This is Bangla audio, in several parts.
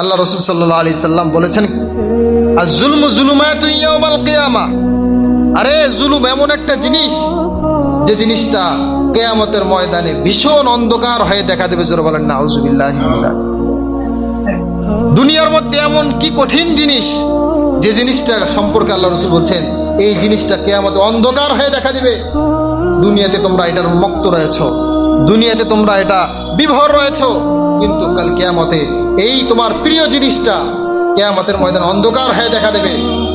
আল্লাহ রসুল সাল্লাহ আলি সাল্লাম বলেছেন আর জুলম জুলুমায় তুই কেয়ামা। আরে, জুলুম এমন একটা জিনিস, যে জিনিসটা কেয়ামতের ময়দানে ভীষণ অন্ধকার হয়ে দেখা দেবে, জোর বলেন না আউজুবিল্লাহ দুনিয়ার মধ্যে এমন কি কঠিন জিনিস, যে জিনিসটা সম্পর্কে আল্লাহ রসুল বলছেন, এই জিনিসটা কেয়ামতে অন্ধকার হয়ে দেখা দিবে। দুনিয়াতে তোমরা এটার মুক্ত রয়েছ। দুনিয়াতে তোমরা এটা বিভোর রয়েছ। কিন্তু কাল কেয়ামতে এই তোমার প্রিয় জিনিসটা কেয়ামতের ময়দান অন্ধকার হয়ে দেখা দেবে।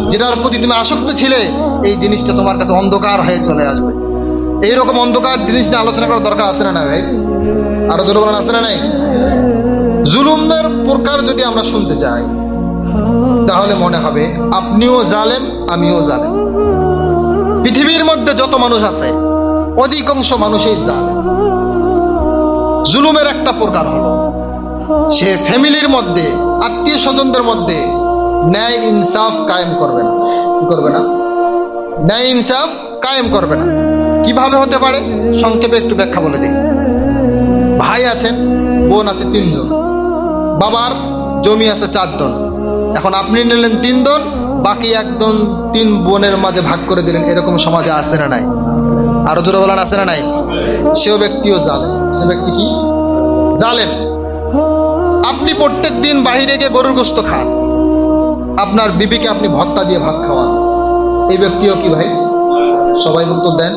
যেটার প্রতি তুমি আসক্ত ছিলে, এই জিনিসটা তোমার কাছে অন্ধকার হয়ে চলে আসবে। এইরকম অন্ধকার জিনিস নিয়ে আলোচনা করার দরকার আছে না ভাই? আরও জোর বলেন, আছে না নাই? জুলুমের প্রকার যদি আমরা শুনতে চাই, তাহলে মনে হবে, আপনিও জালেম, আমিও জালেম। পৃথিবীর মধ্যে যত মানুষ আছে, অধিকাংশ মানুষই জালেম। জুলুমের একটা প্রকার হলো। সে ফ্যামিলির মধ্যে, আত্মীয় স্বজনদের মধ্যে ন্যায় ইনসাফ কায়েম করবে না। করবে না? ন্যায় ইনসাফ কায়েম করবে না। কীভাবে হতে পারে? সংক্ষেপে একটু ব্যাখ্যা বলে দিই। ভাই আছেন, বোন আছে তিনজন। বাবার জমি আছে চারজন। এখন আপনি নিলেন তিনজন বাকি একদম তিন বোনের মাঝে ভাগ করে দিলেন। এরকম সমাজে আছে না নাই? আরও জোরে বলেন, আছে না নাই? সেও ব্যক্তিও জালেম। সে ব্যক্তি কি? জালেম। আপনি প্রত্যেক দিন বাহিরে গিয়ে গরুর গোস্ত খান। আপনার বিবিকে আপনি ভত্তা দিয়ে ভাত খাওয়ান। এই ব্যক্তিও কি ভাই? সবাই উত্তর দেন।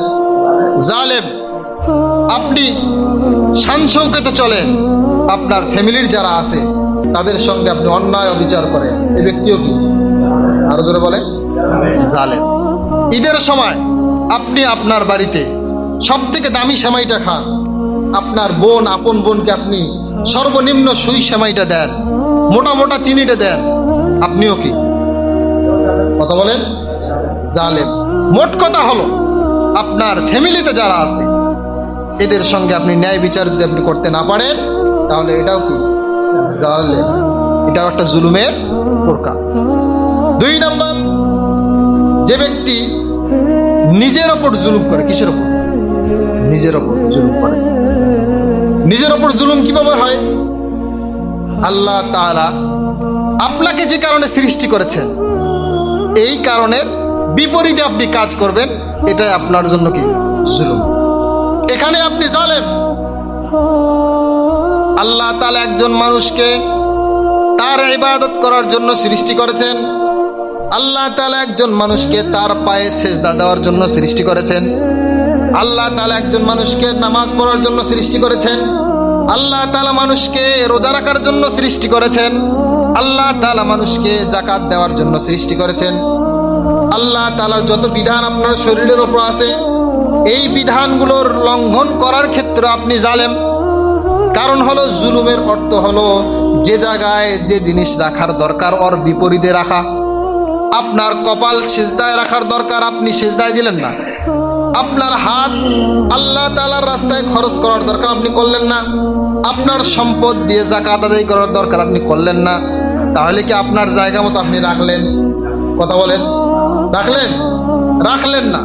জালেম। আপনি শানসৌকেতে চলেন। আপনার ফ্যামিলির যারা আছে, তাদের সঙ্গে আপনি অন্যায় অবিচার করেন। এই ব্যক্তিও কি? আরও জোরে বলে। জালেম। ঈদের সময় আপনি আপনার বাড়িতে সব থেকে দামি সেমাইটা খান। আপনার বোন, আপন বোনকে আপনি সর্বনিম্ন সুই সেমাইটা দেন। মোটা মোটা চিনিটা দেন। আপনিও কি? কথা বলেন? জালেম। মোট কথা হলো, আপনার ফ্যামিলিতে যারা আছে, এদের সঙ্গে আপনি ন্যায় বিচার যদি আপনি করতে না পারেন, তাহলে এটাও কি? জালেম। এটাও একটা জুলুমের প্রকার। দুই নম্বর, যে ব্যক্তি নিজের ওপর জুলুম করে, কিসের ওপর? নিজের ওপর জুলুম করে। নিজের ওপর জুলুম কীভাবে হয়? আল্লাহ তাআলা আপনাকে যে কারণে সৃষ্টি করেছেন, এই কারণের বিপরীতে আপনি কাজ করবেন, এটাই আপনার জন্য কি? জুলুম। এখানে আপনি জালেম। আল্লাহ তাআলা একজন মানুষকে তার ইবাদত করার জন্য সৃষ্টি করেছেন। আল্লাহ তালা একজন মানুষকে তার পায়ে সেজদা দেওয়ার জন্য সৃষ্টি করেছেন। আল্লাহ তালা একজন মানুষকে নামাজ পড়ার জন্য সৃষ্টি করেছেন। আল্লাহ তালা মানুষকে রোজা রাখার জন্য সৃষ্টি করেছেন। আল্লাহ তালা মানুষকে জাকাত দেওয়ার জন্য সৃষ্টি করেছেন। আল্লাহ তাআলার যত বিধান আপনার শরীরের ওপর আছে, এই বিধানগুলোর লঙ্ঘন করার ক্ষেত্রে আপনি জালেম। কারণ হলো জুলুমের অর্থ হলো যে জায়গায় যে জিনিস রাখার দরকার ওর বিপরীতে রাখা। আপনার কপাল সেজদায় রাখার দরকার, আপনি সেজদায় দিলেন না। আপনার হাত আল্লাহ তালার রাস্তায় খরচ করার দরকার আপনি করলেন না। আপনার সম্পদ দিয়ে জাকাত আদায় করার দরকার আপনি করলেন না। তাহলে কি আপনার জায়গা মতো আপনি রাখলেন? কথা বলেন। রাখলেন? রাখলেন না।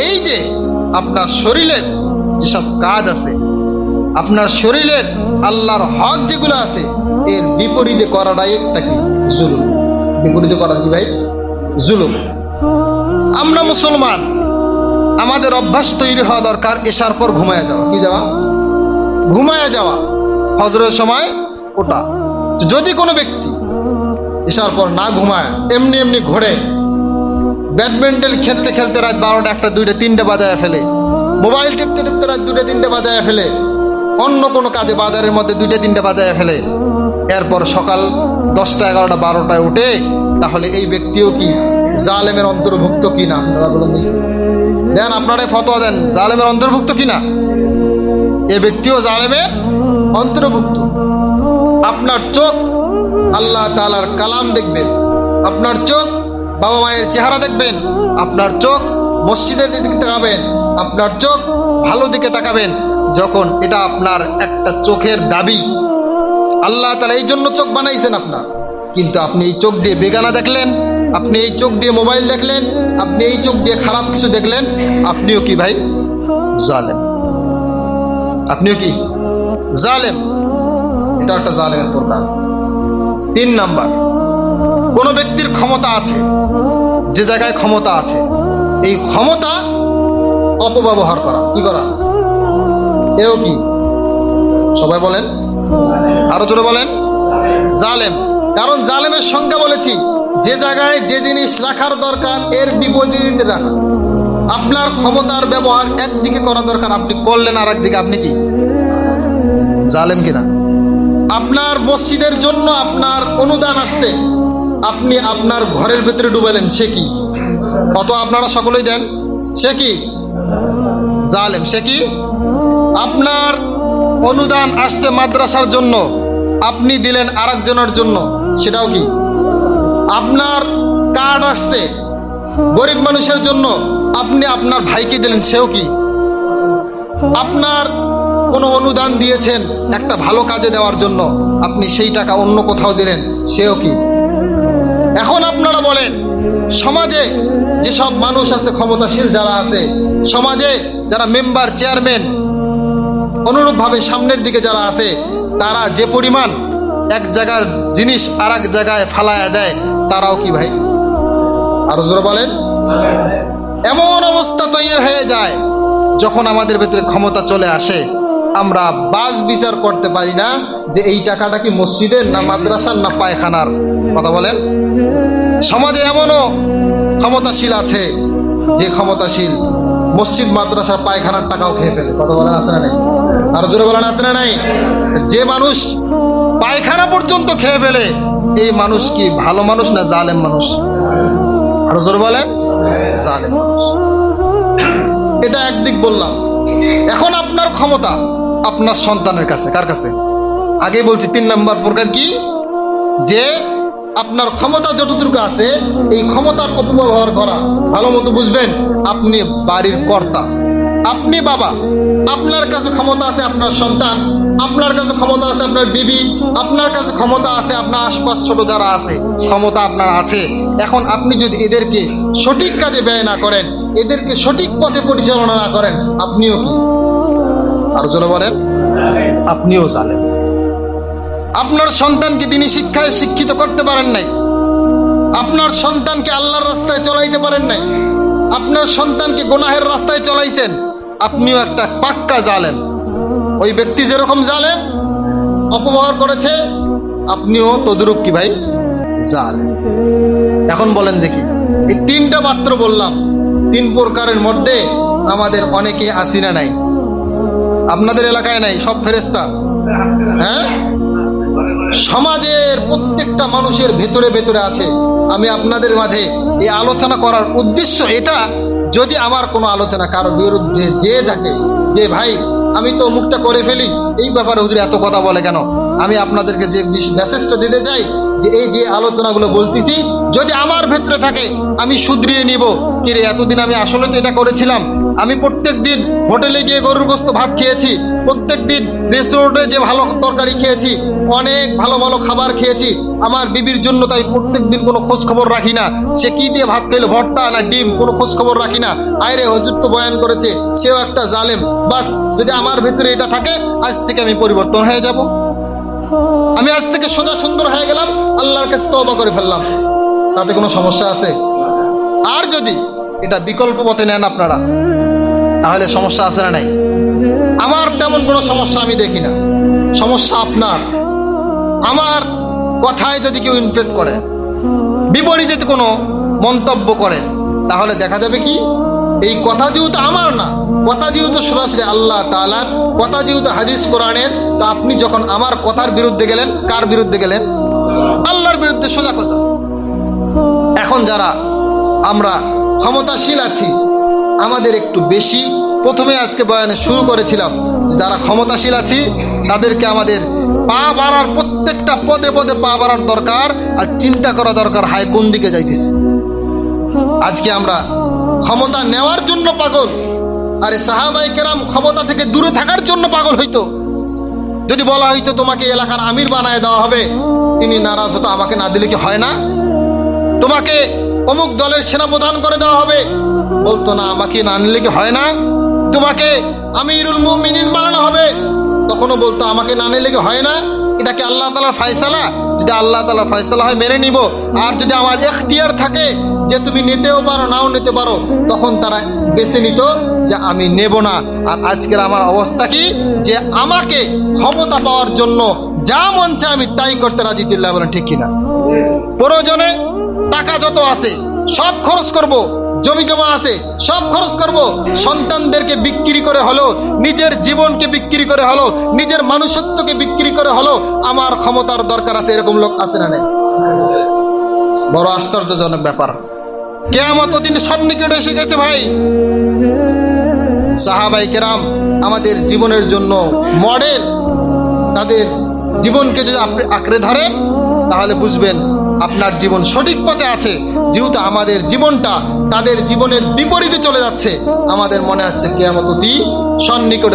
এই যে আপনার শরীরের যেসব কাজ আছে, আপনার শরীরের আল্লাহর হক যেগুলো আছে, এর বিপরীতে করাটাই একটা কি? জুলুম। বিপরীতে করা কি ভাই? জুলুম। আমরা মুসলমান, আমাদের অভ্যাস তৈরি হওয়া দরকার এসার পর ঘুমায় যাওয়া। কি যাওয়া? ঘুমায় যাওয়া। হজরের সময় ওটা যদি কোনো ব্যক্তি এসার পর না ঘুমায়, এমনি এমনি ঘোরে, ব্যাডমিন্টন খেলতে খেলতে রাত বারোটা একটা, দুইটা, তিনটে বাজায় ফেলে, মোবাইল টিপতে টিপতে রাত দুইটা, তিনটে বাজায় ফেলে, অন্য কোনো কাজে বাজারের মধ্যে দুইটা, তিনটে বাজায় ফেলে, এরপর সকাল দশটা, এগারোটা, বারোটায় উঠে তাহলে এই ব্যক্তিও কি? জালেমের অন্তর্ভুক্ত কি না আপনারা বলেন দেন আপনারা ফতোয়া দেন জালেমের অন্তর্ভুক্ত কি না এ ব্যক্তিও জালেমের অন্তর্ভুক্ত। আপনার চোখ আল্লাহ তাআলার কালাম দেখবেন। আপনার চোখ বাবা মায়ের চেহারা দেখবেন। আপনার চোখ মসজিদের দিকে তাকাবেন। আপনার চোখ ভালো দিকে তাকাবেন। যখন এটা আপনার একটা চোখের দাবি। আল্লাহ তালা এই জন্য চোখ বানাইছেন আপনার। কিন্তু আপনি এই চোখ দিয়ে বেগানা দেখলেন, আপনি এই চোখ দিয়ে মোবাইল দেখলেন, আপনি এই চোখ দিয়ে খারাপ কিছু দেখলেন, আপনিও কি ভাই? জালেম। আপনিও কি? জালেম। এটা একটা জালেমের প্রকার। তিন নাম্বার, কোন ব্যক্তির ক্ষমতা আছে, যে জায়গায় ক্ষমতা আছে, এই ক্ষমতা অপব্যবহার করা। কি করা? এও কি? সবাই বলেন? আরও জোরে বলেন? জালেম। কারণ জালেমের সংখ্যা বলেছি। যে জায়গায় যে জিনিস রাখার দরকার, এর বিপরীতে রাখা। আপনার ক্ষমতার ব্যবহার একদিকে করা দরকার, আপনি করলেন আর একদিকে আপনি কি? জালেম কিনা? আপনার মসজিদের জন্য আপনার অনুদান আসছে। আপনি আপনার ঘরের ভেতরে ডুবালেন সে কি? কত আপনারা সকলেই দেন, সে কি? জালেম, সে কি? আপনার অনুদান আসছে মাদ্রাসার জন্য, আপনি দিলেন আরেকজনের জন্য। সেটাও কি? আপনার কার্ড আসছে। গরিব মানুষের জন্য আপনি আপনার ভাইকে দিলেন, সেও কি? আপনার কোনো অনুদান দিয়েছেন একটা ভালো কাজে দেওয়ার জন্য, আপনি সেই টাকা অন্য কোথাও দিলেন, সেও কি? এখন আপনারা বলেন, সমাজে যেসব মানুষ আছে, ক্ষমতাশীল যারা আছে, সমাজে যারা মেম্বার চেয়ারম্যান অনুরূপভাবে সামনের দিকে যারা আছে, তারা যে পরিমাণ এক জায়গার জিনিস আর এক জায়গায় ফালায়া দেয়, তারাও কি ভাই? আর জোরে বলেন। এমন অবস্থা তৈরি হয়ে যায়, যখন আমাদের ভেতরে ক্ষমতা চলে আসে। আমরা বাস বিচার করতে পারি না যে এই টাকাটা কি মসজিদের না মাদ্রাসার না পায়খানার। কথা বলেন। সমাজে এমনও ক্ষমতাশীল আছে, যে ক্ষমতাশীল মসজিদ, মাদ্রাসার পায়খানার টাকাও খেয়ে ফেলে। কথা বলেন, আছে না নাই? আরও জোরে বলেন, আছে না নাই? যে মানুষ পায়খানা পর্যন্ত খেয়ে ফেলে। এই মানুষ কি ভালো মানুষ না জালেম মানুষ? আরও জোরে বলেন, জালেম এটা একদিক বললাম। এখন আপনার ক্ষমতা আপনার সন্তানের কাছে, কার কাছে? আগে বলছি, তিন নাম্বার প্রকার কি? যে আপনার ক্ষমতা যতটুকু আছে, এই ক্ষমতার অপব্যবহার করা। ভালো মতো বুঝবেন, আপনি বাড়ির কর্তা। আপনি বাবা, আপনার কাছে ক্ষমতা আছে আপনার সন্তান, আপনার কাছে ক্ষমতা আছে আপনার বিবি, আপনার কাছে ক্ষমতা আছে আপনার আশপাশ ছোট যারা আছে, ক্ষমতা আপনার আছে। এখন আপনি যদি এদেরকে সঠিক কাজে ব্যয় না করেন, এদেরকে সঠিক পথে পরিচালনা না করেন, আপনিও কি? আরও জোরে বলেন। আপনিও জানেন আপনার সন্তানকে তিনি শিক্ষায় শিক্ষিত করতে পারেন নাই। আপনার সন্তানকে আল্লাহর রাস্তায় চলাইতে পারেন নাই। আপনার সন্তানকে গোনাহের রাস্তায় চলাইছেন। আপনিও একটা পাক্কা জালেন ওই ব্যক্তি যেরকম জালেন অপব্যবহার করেছে, আপনিও তদুরূপ কি ভাই? জালেন এখন বলেন দেখি, এই তিনটা মাত্র বললাম, তিন প্রকারের মধ্যে আমাদের অনেকে আসিনা নাই। আপনাদের এলাকায় নাই, সব ফেরেস্তা হ্যাঁ? সমাজের প্রত্যেকটা মানুষের ভেতরে ভেতরে আছে। আমি আপনাদের মাঝে এই আলোচনা করার উদ্দেশ্য এটা যদি আমার কোনো আলোচনা কারও বিরুদ্ধে যে থাকে যে, ভাই, আমি তো মুখটা করে ফেলি, এই ব্যাপারে হুজুর এত কথা বলে কেন? আমি আপনাদেরকে যে মেসেজটা দিতে চাই, যে এই যে আলোচনাগুলো বলতেছি, যদি আমার ভেতরে থাকে, আমি শুধরিয়ে নিব। কিরে, এতদিন আমি আসলে তো এটা করেছিলাম। আমি প্রত্যেক দিন হোটেলে গিয়ে গরুর গোস্ত ভাত খেয়েছি। প্রত্যেক দিন রেস্টুরেন্টে যে ভালো তরকারি খেয়েছি, অনেক ভালো ভালো খাবার খেয়েছি। আমার বিবির জন্য তাই প্রত্যেক দিন কোনো খোঁজ খবর রাখি না। সে কি দিয়ে ভাত খেলো ভর্তা না ডিম, কোনো খোঁজ খবর রাখি না। আয়রে, হজুর তো বয়ান করেছে, সেও একটা জালেম। বাস, যদি আমার ভেতরে এটা থাকে, আজ থেকে আমি পরিবর্তন হয়ে যাব। আমি আজ থেকে সোজা সুন্দর হয়ে গেলাম, আল্লাহর কাছে তবা করে ফেললাম। তাতে কোনো সমস্যা আছে? আর যদি এটা বিকল্প পথে নেন আপনারা। তাহলে সমস্যা আছে না নাই? আমার তেমন কোনো সমস্যা আমি দেখি না। সমস্যা আপনার। আমার কথায় যদি কেউ ইনফেক্ট করে, বিপরীতে কোনো মন্তব্য করে, তাহলে দেখা যাবে কি? এই কথা যেহেতু আমার না, কথা যেহেতু সরাসরি আল্লাহ তালার কথা যেহেতু হাদিস কোরআনের, তো আপনি যখন আমার কথার বিরুদ্ধে গেলেন, কার বিরুদ্ধে গেলেন? আল্লাহর বিরুদ্ধে সোজা কথা। এখন যারা আমরা ক্ষমতাশীল আছি। আমাদের একটু বেশি। প্রথমে আজকে বয়ানে শুরু করেছিলাম যারা ক্ষমতাশীল আছি, তাদেরকে আমাদের পা বাড়ার প্রত্যেকটা পদে পদে পা বাড়ার দরকার আর চিন্তা করা দরকার, হায়, কোন দিকে যাইতেছে। আজকে আমরা ক্ষমতা নেওয়ার জন্য পাগল। আরে সাহাবাই কেরাম ক্ষমতা থেকে দূরে থাকার জন্য পাগল হইতো। যদি বলা হইতো তোমাকে এলাকার আমির বানায় দেওয়া হবে তিনি নারাজ হতো, আমাকে না দিলে কি হয় না? তোমাকে অমুক দলের সেনাপ্রধান করে দেওয়া হবে। বলতো, না, আমাকে না নিলে কি হয় না? তোমাকে আমিরুল মুমিনিন বানানো হবে। তখনও বলতো, আমাকে না নিলে কি হয় না? এটা কি আল্লাহ তালার ফয়সালা? যদি আল্লাহ তালার ফয়সালা হয়, মেনে নিব। আর যদি আমার এখতিয়ার থাকে যে তুমি নিতেও পারো, নাও নিতে পারো, তখন তারা বেছে নিত যে আমি নেব না। আর আজকের আমার অবস্থা কি? যে আমাকে ক্ষমতা পাওয়ার জন্য যা মন চায় আমি তাই করতে রাজি চিল্লা বলেন, ঠিক কিনা? প্রয়োজনে টাকা যত আছে, সব খরচ করব, জমি জমা আছে, সব খরচ করব। সন্তানদেরকে বিক্রি করে হলো, নিজের জীবনকে বিক্রি করে হলো, নিজের মানুষত্বকে বিক্রি করে হলো, আমার ক্ষমতার দরকার আছে, এরকম লোক আছে না বড় আশ্চর্যজনক ব্যাপার। কেয়ামত দিন সন্নিকট এসে গেছে ভাই। সাহাবাই কেরাম আমাদের জীবনের জন্য মডেল। তাদের জীবনকে যদি আঁকড়ে ধরেন তাহলে বুঝবেন, আপনার জীবন সঠিক পথে আছে, যেহেতু আমাদের জীবনটা তাদের জীবনের বিপরীতে চলে যাচ্ছে। আমাদের মনে হচ্ছে কেয়ামত অতি সন্নিকটে